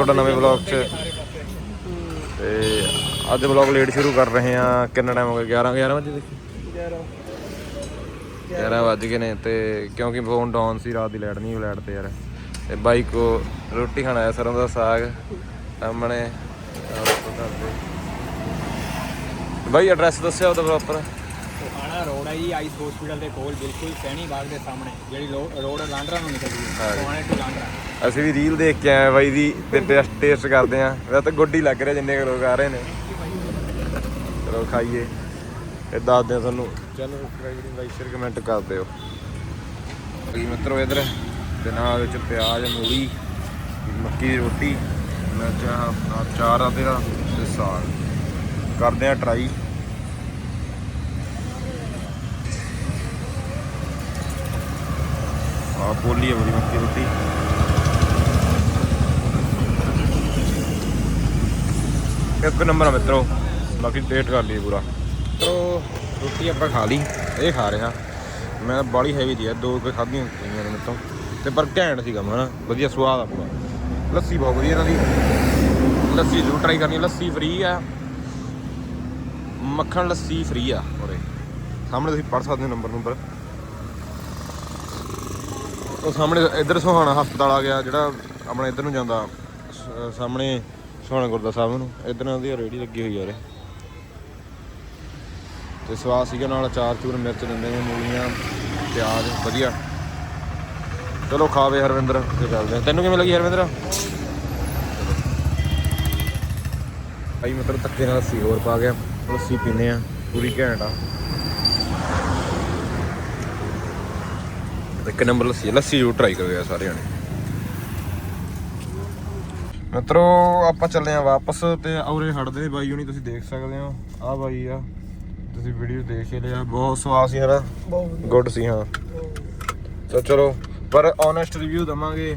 ਤੁਹਾਡਾ ਨਵੇਂ ਵਲੌਗ 'ਚ। ਤੇ ਅੱਜ ਵਲੌਗ ਲੇਟ ਸ਼ੁਰੂ ਕਰ ਰਹੇ ਆ ਕਿੰਨਾ ਟਾਈਮ ਹੋ ਗਿਆ? 11 11 ਵਜੇ ਦੇਖੀ? 11 ਵੱਜ ਗਏ ਨੇ ਤੇ ਕਿਉਂਕਿ ਫੋਨ ਡਾਊਨ ਸੀ, ਰਾਤ ਦੀ ਲਾਈਟ ਨਹੀਂ ਲਾਈਟ ਤੇ ਯਾਰ। ਤੇ ਬਾਈ ਕੋ ਰੋਟੀ ਖਾਣ ਆਇਆ ਸਰੋਂ ਦਾ ਸਾਗ, ਸਾਹਮਣੇ। ਬਾਈ ਐਡਰੈਸ ਦੱਸਿਆ ਉਹਦਾ ਪ੍ਰੋਪਰ ਆਣਾ ਰੋਡ ਹੈ ਜੀ ਆਈਸ ਹਸਪੀਟਲ ਦੇ ਕੋਲ ਬਿਲਕੁਲ ਸੈਣੀ ਬਾਗ ਦੇ ਸਾਹਮਣੇ ਜਿਹੜੀ ਲੋ- ਰੋਡ ਲਾਂਡਰਾ ਨੂੰ ਨਿਕਲਦੀ ਹਾਂ। ਸੋਹਾਣੇ ਟੂ ਲਾਂਡਰਾ। ਅਸੀਂ ਵੀ ਰੀਲ ਦੇਖ ਕੇ ਆਏ ਬਾਈ ਦੀ ਤੇ ਟੈਸਟ ਟੇਸਟ ਕਰਦੇ ਆ ਵੈਸੇ ਤਾਂ ਗੁੱਡ ਲੱਗ ਰਿਹਾ ਜਿੰਨੇ ਕੁ ਲੋਕ ਆ ਰਹੇ ਨੇ। ਚਲੋ ਖਾਈਏ। ਇਹ ਦੱਸਦੇ ਆ ਤੁਹਾਨੂੰ। Channel subscribe like share comment ਕਰ ਦਿਓ। ਜੀ ਮਿੱਤਰੋ ਇਧਰ ਤੇ ਨਾਲ ਵਿੱਚ ਪਿਆਜ਼ ਮੂਲੀ ਮੱਕੀ ਦੀ ਰੋਟੀ ਮਿਰਚਾਂ ਨਾਲ ਚਾਰ ਆ ਤੇਰਾ ਤੇ ਸਾਗ। ਕਰਦੇ ਆ ਟਰਾਈ ਆ ਪੋਲੀ ਹੈ ਬੜੀ ਮੱਕੀ ਰੋਟੀ ਇੱਕ ਨੰਬਰ ਆ ਮਿੱਤਰੋ, ਬਾਕੀ ਟੇਸਟ ਕਰ ਲਈ ਪੂਰਾ। ਮਿੱਤਰੋ, ਰੋਟੀ ਆਪਾਂ ਖਾ ਲਈ, ਇਹ ਖਾ ਰਿਹਾ ਮੈਂ ਬਾਲੀ ਹੈਵੀ ਦੀ ਆ, ਦੋ ਕੁ ਖਾਧੀਆਂ ਪਈਆਂ ਨੇ ਮੇਤੋਂ ਤੇ ਪਰ ਘੈਂਟ ਸੀਗਾ ਮਨ ਵਧੀਆ ਸਵਾਦ ਆ ਪੂਰਾ। ਲੱਸੀ ਬਹੁਤ ਵਧੀਆ ਇਹਨਾਂ ਦੀ। ਲੱਸੀ ਜ਼ਰੂਰ ਟਰਾਈ ਕਰਨੀ ਲੱਸੀ ਫ੍ਰੀ ਆ। ਮੱਖਣ ਲੱਸੀ ਫ੍ਰੀ ਆ, ਉਰੇ। ਸਾਹਮਣੇ ਤੁਸੀਂ ਪੜ ਸਕਦੇ ਹੋ ਨੰਬਰ ਨੰਬਰ। ਉਹ ਸਾਹਮਣੇ ਇੱਧਰ ਸੁਹਾਣਾ ਹਸਪਤਾਲ ਆ ਗਿਆ, ਜਿਹੜਾ ਆਪਣਾ ਇੱਧਰ ਨੂੰ ਜਾਂਦਾ, ਸ- ਸਾਹਮਣੇ ਸੁਹਾਣਾ ਗੁਰਦਾ ਸਾਹਿਬ ਨੂੰ। ਇੱਧਰ ਨਾਲ ਰੇੜੀ ਲੱਗੀ ਹੋਈ ਯਾਰ ਤੇ ਸਵਾਦ ਸੀਗਾ ਨਾਲ ਅਚਾਰ, ਚੂਰ, ਮਿਰਚ ਦਿੰਦੇ ਨੇ, ਮੂਲੀਆਂ, ਪਿਆਜ਼, ਵਧੀਆ। ਚਲੋ ਖਾਵੇ ਹਰਵਿੰਦਰ, ਤੇ ਚੱਲਦੇ ਆ ਤੈਨੂੰ ਕਿਵੇਂ ਲੱਗੀ ਹਰਵਿੰਦਰ? ਭਾਈ, ਮਤਲਬ ਧੱਕੇ ਨਾਲ ਲੱਸੀ ਹੋਰ ਪਾ ਗਿਆ। ਲੱਸੀ ਪੀਨੇ ਆ ਪੂਰੀ ਘੈਂਟ ਆ। ਇੱਕ ਨੰਬਰ ਲੱਸੀ ਹੈ। ਲੱਸੀ ਜ਼ਰੂਰ ਟਰਾਈ ਕਰਿਓ ਯਾਰ ਸਾਰੇ ਜਣੇ ਮਿੱਤਰੋ ਆਪਾਂ ਚੱਲੇ ਆ ਵਾਪਸ ਤੇ ਔਰੇ ਹਟਦੇ ਬਾਈ ਹੁਣੀ ਤੁਸੀਂ ਦੇਖ ਸਕਦੇ ਹੋ। ਆ ਬਾਈ ਆ ਤੁਸੀਂ ਵੀਡੀਓ ਦੇਖ ਹੀ ਲਿਆ। ਬਹੁਤ ਸਵਾਦ ਸੀ ਹਨਾ? ਗੁੱਡ ਸੀ ਹਾਂ। ਤਾਂ ਚਲੋ ਪਰ ਓਨੈਸਟ ਰਿਵਿਊ ਦਵਾਂਗੇ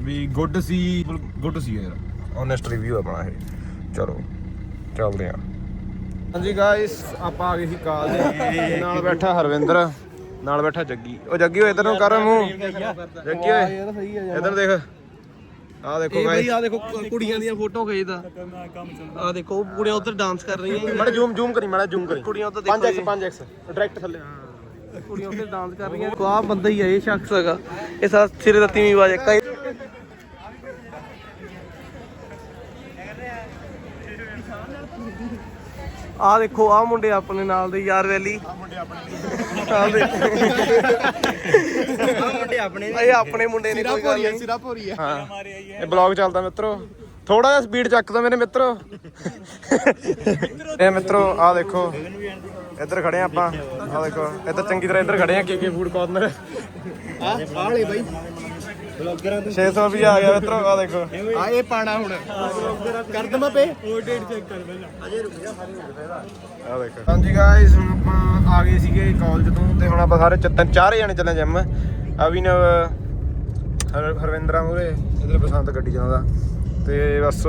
ਵੀ ਗੁੱਡ ਸੀ ਗੁੱਡ ਸੀ ਯਾਰ। ਓਨੈਸਟ ਰਿਵਿਊ ਆਪਣਾ ਇਹ। ਚਲੋ ਚੱਲਦੇ ਆ ਹਾਂਜੀ ਗਾਇਸ ਆਪਾਂ ਆ ਗਏ ਸੀ ਕਾਲ ਦੇ ਨਾਲ ਬੈਠਾ ਹਰਵਿੰਦਰ। ਨਾਲ ਬੈਠਾ ਜੱਗੀ। ਉਹ ਜੱਗੀ ਓਏ ਇਧਰ ਨੂੰ ਕਰ ਮੂੰਹ। ਜੱਗੀ ਓਏ ਇਧਰ ਦੇਖ। ਆ ਦੇਖੋ ਗਾਇਸ ਆ ਦੇਖੋ ਕੁੜੀਆਂ ਦੀਆਂ ਫੋਟੋ ਖਿੱਚਦਾ। ਆ ਦੇਖੋ ਕੁੜੀਆਂ ਉੱਧਰ ਡਾਂਸ ਕਰ ਰਹੀਆਂ। ਮਾੜਾ ਜ਼ੂਮ ਜ਼ੂਮ ਕਰੀ ਮਾੜਾ ਜ਼ੂਮ ਕਰੀ। ਕੁੜੀਆਂ ਉੱਧਰ ਦੇਖੋ 5x 5x ਡਾਇਰੈਕਟ ਥੱਲੇ। ਕੁੜੀਆਂ ਉੱਧਰ ਡਾਂਸ ਕਰ ਰਹੀਆਂ। ਆ ਬੰਦਾ ਹੀ ਹੈ ਇਹ ਸ਼ਖਸ ਹੈਗਾ। ਇਹ ਸਾਰਾ ਸਿਰੇ ਦਾ ਤੀਵੀਂ ਵਾਜ ਇੱਕ ਹੀ ਆ ਦੇਖੋ ਆ ਮੁੰਡੇ ਆਪਣੇ ਨਾਲ ਦੇ ਯਾਰ ਵੈਲੀ। ਆ ਮੁੰਡੇ ਆਪਣੇ ਨਾਲ ਦੇ। ਆ ਮੁੰਡੇ ਆਪਣੇ ਇਹ ਆਪਣੇ ਮੁੰਡੇ ਨੇ ਕੋਈ ਗੱਲ ਨਹੀਂ। ਸਿਰਾ ਭੋਰੀ ਹੈ। ਹਾਂ। ਇਹ ਬਲੌਗ ਚੱਲਦਾ ਮਿੱਤਰੋ। ਥੋੜਾ ਜਿਹਾ ਸਪੀਡ ਚੱਕਦਾ ਮੇਰੇ ਮਿੱਤਰੋ। ਇਹ ਮਿੱਤਰੋ ਆ ਦੇਖੋ। ਇੱਧਰ ਖੜੇ ਆ ਆਪਾਂ। ਆ ਦੇਖੋ ਇੱਧਰ ਚੰਗੀ ਤਰ੍ਹਾਂ ਇੱਧਰ ਖੜੇ ਆ ਕੇ ਕੇ ਫੂਡ ਕਾਰਨਰ ਆ ਆਲੇ ਬਾਈ। ਬਲੌਗਰਾਂ 600 ਵੀ ਆ ਗਿਆ ਮਿੱਤਰੋ ਆ ਦੇਖੋ। ਆ ਇਹ ਪਾਣਾ ਹੁਣ। ਕਰ ਦਮਾ ਪੇ? ਉਹ ਡੇਟ ਚੈੱਕ ਕਰ ਪਹਿਲਾਂ ਆ ਦੇਖੋ। ਹਾਂਜੀ ਗਾਇਸ ਹੁਣ ਆਪਾਂ ਆ ਗਏ ਸੀਗੇ ਕਾਲਜ ਤੋਂ ਤੇ ਹੁਣ ਆਪਾਂ ਸਾਰੇ ਚ- ਤਿੰਨ ਚਾਰੇ ਜਣੇ ਚੱਲੇ ਜਿਮ ਅਵਿਨਵ ਹਰ ਹਰਵਿੰਦਰਾ ਮੂਰੇ ਇਧਰ ਬਸੰਤ ਗੱਡੀ ਚਲਾਉਂਦਾ ਤੇ ਬਸ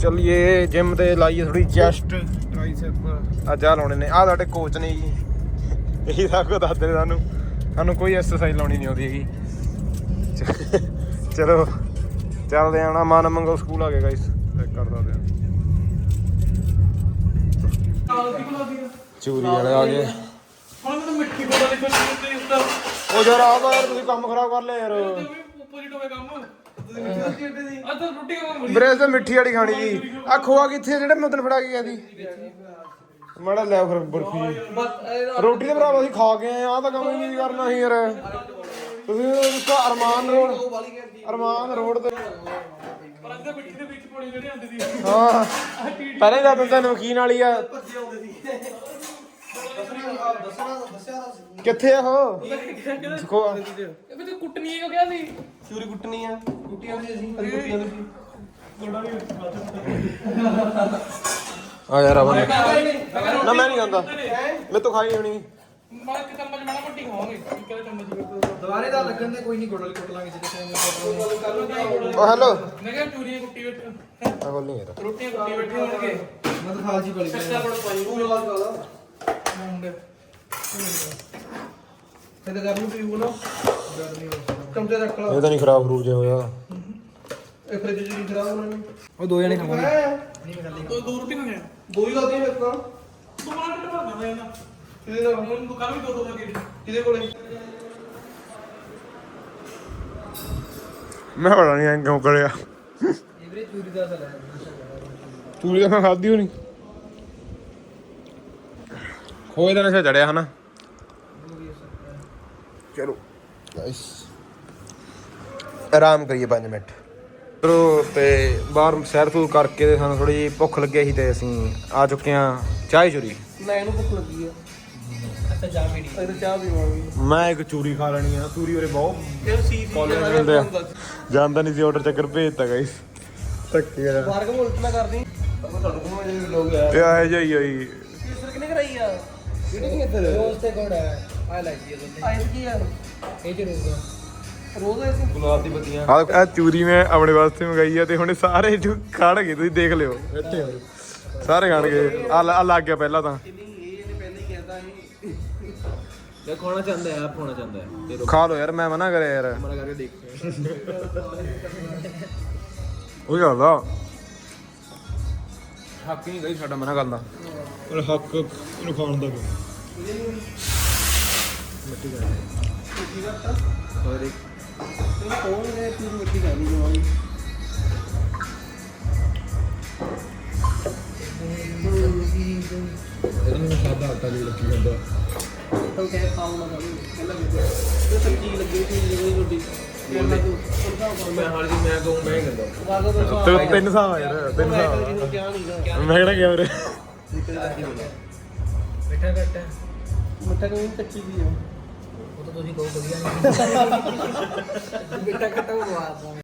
ਚੱਲੀਏ ਜਿਮ ਤੇ ਲਾਈਏ ਥੋੜੀ ਚੈਸਟ ਟ੍ਰਾਈਸੈਪ ਅੱਜ ਆ ਲਾਉਣੇ ਨੇ। ਆ ਸਾਡੇ ਕੋਚ ਨੇ ਜੀ। ਇਹੀ ਸਭ ਕੁਝ ਦੱਸਦੇ ਸਾਨੂੰ। ਸਾਨੂੰ ਕੋਈ ਐਕਸਰਸਾਈਜ਼ ਲਾਉਣੀ ਨਹੀਂ ਆਉਂਦੀ ਹੈਗੀ। ਚਲੋ ਚੱਲਦੇ ਆ ਨਾ ਮਨ ਮੰਗੋ ਸਕੂਲ ਆ ਗਏ ਗਾਇਸ ਚੈੱਕ ਕਰ ਦਿੰਦੇ ਆ ਚੂਰੀ ਵਾਲੇ ਆ ਗਏ। ਹੁਣ ਮੈਨੂੰ ਮਿੱਠੀ ਕੋਲਾ ਦੇ ਕੁਝ ਨਹੀਂ ਹੁੰਦਾ ਉਹ ਯਾਰ ਆ ਤਾਂ ਯਾਰ ਤੁਸੀਂ ਕੰਮ ਖਰਾਬ ਕਰ ਲਿਆ ਯਾਰ। ਆਪੋਜ਼ਿਟ ਹੋਵੇ ਕੰਮ। ਅੱਜ ਤਾਂ ਰੋਟੀ ਖਾਵਾਂਗੇ ਵੀਰੇ ਤੇ ਮਿੱਠੀ ਵਾਲੀ ਖਾਣੀ ਜੀ। ਆ ਖੋਆ ਕਿੱਥੇ ਜਿਹੜਾ ਮੈਂ ਉਦੋਂ ਫੜਾ ਕੇ ਗਿਆ ਸੀ। ਮਾੜਾ ਲੈ ਫਿਰ ਬਰਫੀ। ਰੋਟੀ ਤੇ ਭਰਾਵਾ ਅਸੀਂ ਖਾ ਕੇ ਆਏ ਆ ਤਾਂ ਕੰਮ ਹੀ ਨਹੀਂ ਕਰਨਾ ਸੀ ਯਾਰ। ਤੁਸੀਂ ਅਰਮਾਨ ਰੋਡ। ਅਰਮਾਨ ਰੋਡ ਤੇ। ਪਰ ਤਾਂ ਮਿੱਠੀ ਦੇ ਵਿੱਚ ਪਾਣੀ ਜਿਹੜੇ ਆਉਂਦੇ ਸੀ। ਹਾਂ। ਪਹਿਲਾਂ ਦੱਸ ਦਿੰਦਾ ਨਮਕੀਨ ਵਾਲੀ ਆ। ਕਿੱਥੇ ਆ ਉਹ? ਖੋਆ ਇਹ ਵੀ ਤੂੰ ਕੁੱਟਣੀ ਕਿਉਂ ਗਿਆ ਸੀ। ਚੂਰੀ ਕੁੱਟਣੀ ਆ। ਕੁੱਟੀਆਂ ਵੀ ਅਸੀਂ। ਕੁੱਟੀਆਂ ਵੀ ਆ ਯਾਰ ਆਵਾਂ ਨਾ ਮੈਂ ਨਹੀਂ ਖਾਂਦਾ ਮੈਂ ਤਾਂ ਖਾਈ ਹੋਣੀ। ਮੈਂ ਇੱਕ ਚਮਚ ਮਾੜਾ ਮੋਟੀ ਖਾਵਾਂਗੇ ਇੱਕ ਵਾਲਾ ਚਮਚ ਦੁਬਾਰੇ ਦਾ ਲੱਗਣ ਦੇ ਕੋਈ ਨਹੀਂ ਗੋਡਲ ਕੁੱਟ ਲਾਂਗੇ ਜਿੱਥੇ ਓ ਹੈਲੋ ਮੈਂ ਕਿਹਾ ਚੂਰੀਆਂ ਕੁੱਟੀ ਬੈਠੇ ਆ ਬੋਲ ਨਹੀਂ ਯਾਰ। ਰੋਟੀਆਂ ਕੁੱਟੀ ਬੈਠੇ ਹੋਣਗੇ। ਮੈਂ ਤਾਂ ਖਾਲਸੀ ਬਲੀ ਕੱਚਾ ਬੜ ਪਾਈ ਉਹ ਲਾਲ ਕਾਲਾ ਮੁੰਡੇ। ਤੇ ਗਰਮੀ ਪੀਊ ਨਾ। ਚਮਚੇ ਰੱਖ ਲਾ। ਇਹ ਤਾਂ ਨਹੀਂ ਖਰਾਬ ਖਰੂਬ ਜਿਹਾ ਹੋਇਆ। ਇਹ ਫ੍ਰਿਜ ਜੀ ਨਹੀਂ ਖਰਾਬ ਨੂੰ ਉਹ ਦੋ ਜਣੇ ਖਾਵਾਂਗੇ। ਦੋ ਦੋ ਰੋਟੀ ਖਾਣੇ ਦੋ ਹੀ ਲਾਦੀ ਮੇਰੇ ਤਾਂ ਦੋ ਮਾਰ ਕੇ ਭਰ ਦਿੰਦਾ ਇਹਨਾਂ ਕਿਹਦੇ ਨਾਲ ਹੁਣ ਦੁਕਾਨ ਵੀ ਦੋ ਦੋ ਲੱਗੇ ਕਿਹਦੇ ਕੋਲੇ? ਮੈਂ ਪਤਾ ਨਹੀਂ ਐਂ ਕਿਉਂ ਕਰਿਆ? ਇਵਰੇ ਚੂਰੀ ਦਾ ਸਲਾ ਤੂੜੀ ਤਾਂ ਮੈਂ ਖਾਧੀ ਹੋਣੀ। ਖੋਏ ਦਾ ਨਸ਼ਾ ਚੜਿਆ ਹਨਾ। ਚਲੋ। ਆਰਾਮ ਕਰੀਏ 5 ਮਿੰਟ। ਚਲੋ ਤੇ ਬਾਹਰ ਸੈਰ ਸੂਰ ਕਰਕੇ ਤੇ ਸਾਨੂੰ ਥੋੜੀ ਜਿਹੀ ਭੁੱਖ ਲੱਗੀ ਸੀ ਤੇ ਅਸੀਂ ਆ ਚੁੱਕੇ ਆ ਚਾਹ ਚੁਰੀ। ਇਹਨੂੰ ਭੁੱਖ ਲੱਗੀ ਆ। ਅਗਰ ਚਾਹ ਪੀਵਾਂਗੇ। ਮੈਂ ਇੱਕ ਚੂਰੀ ਖਾ ਲੈਣੀ ਆ ਚੂਰੀ ਉਰੇ ਬਹੁਤ ਇਹ ਸੀ ਮਿਲਦੇ ਆ। ਜਾਂਦਾ ਨਹੀਂ ਸੀ ਆਰਡਰ ਚੱਕਰ ਭੇਜਤਾ ਗਾਈਸ ਧੱਕੇ ਆ ਬਾਰਗ ਮੁਲਕ ਨਾ ਕਰਦੀ। ਆਪਾਂ ਤੁਹਾਡੇ ਕੋਲ ਜਿਹੜੇ ਲੋਕ ਆ। ਤੇ ਆਏ ਜਾਈ ਆਈ ਕਿਸਰ ਕਿਨੇ ਕਰਾਈ ਆ? ਕਿਹੜੀ ਕਿ ਇੱਧਰ ਰੋਜ਼ ਤੇ ਕੋਡ ਹੈ? ਆ ਲੱਗ ਜੀ ਉਹਦੇ ਆਇਤ ਕੀ ਆ? ਇਹ ਚ ਰੋਜ਼ ਰੋਜ਼ ਆਏ ਸੀ ਗੁਲਾਬ ਦੀ ਬੱਤੀਆਂ। ਆ ਚੂਰੀ ਮੈਂ ਆਪਣੇ ਵਾਸਤੇ ਮੰਗਾਈ ਆ ਤੇ ਹੁਣ ਸਾਰੇ ਜੂ ਖਾਣਗੇ ਤੁਸੀਂ ਦੇਖ ਲਿਓ। ਇੱਥੇ ਸਾਰੇ ਖਾਣਗੇ ਆ ਆ ਲੱਗ ਗਿਆ ਪਹਿਲਾਂ ਤਾਂ। ਜੇ ਖਾਣਾ ਚਾਹੁੰਦਾ ਹੈ ਆਪ ਖਾਣਾ ਚਾਹੁੰਦਾ ਹੈ। ਤੇ ਖਾ ਲਓ ਯਾਰ ਮੈਂ ਮਨਾ ਕਰਿਆ ਯਾਰ। ਮਨਾ ਕਰਕੇ ਦੇਖ। ਉਹ ਜਾਂਦਾ ਹੱਕ ਨਹੀਂ ਗਈ ਸਾਡਾ ਮਨਾ ਕਰਦਾ ਪਰ ਹੱਕ ਇਹਨੂੰ ਖਾਣ ਦਾ ਹੋਰ ਇੱਕ ਕੋਲ ਨੇ ਪੂਰੀ ਮਿੱਟੀ ਖਾਣੀ ਜਵਾਨੀ ਇਹਦਾ ਮੈਨੂੰ ਸਾਦਾ ਆਟਾ ਲਈ ਲੱਗੀ ਜਾਂਦਾ। ਤਾਂ ਕਹਿ ਖਾਉ ਨਾ ਕਰੀ ਪਹਿਲਾਂ ਵੀ ਇਹ ਸਬਜ਼ੀ ਲੱਗੀ ਸੀ ਜਿਹੜੀ ਰੋਟੀ ਮੈਂ ਤੂੰ ਮੈਂ ਹਾਲ ਜੀ ਮੈਂ ਕਹੂੰ ਮੈਂ ਕਹਿੰਦਾ ਵਾਗਾ ਤੋਂ ਤੇ ਤਿੰਨ ਹਿਸਾਬ ਆ ਯਾਰ ਤਿੰਨ ਆ। ਨਹੀਂਗਾ ਮੈਂ ਕਿਹੜਾ ਗਿਆ ਵੀਰੇ? ਮਿੱਠਾ ਘੱਟ ਹੈ। ਮਿੱਠਾ ਕੋਈ ਕੱਚੀ ਦੀ ਆ। ਉਹ ਤਾਂ ਤੁਸੀਂ ਕਹੋ ਵਧੀਆ ਨਹੀਂ। ਮਿੱਠਾ ਘੱਟ ਉਹ ਬਾਤ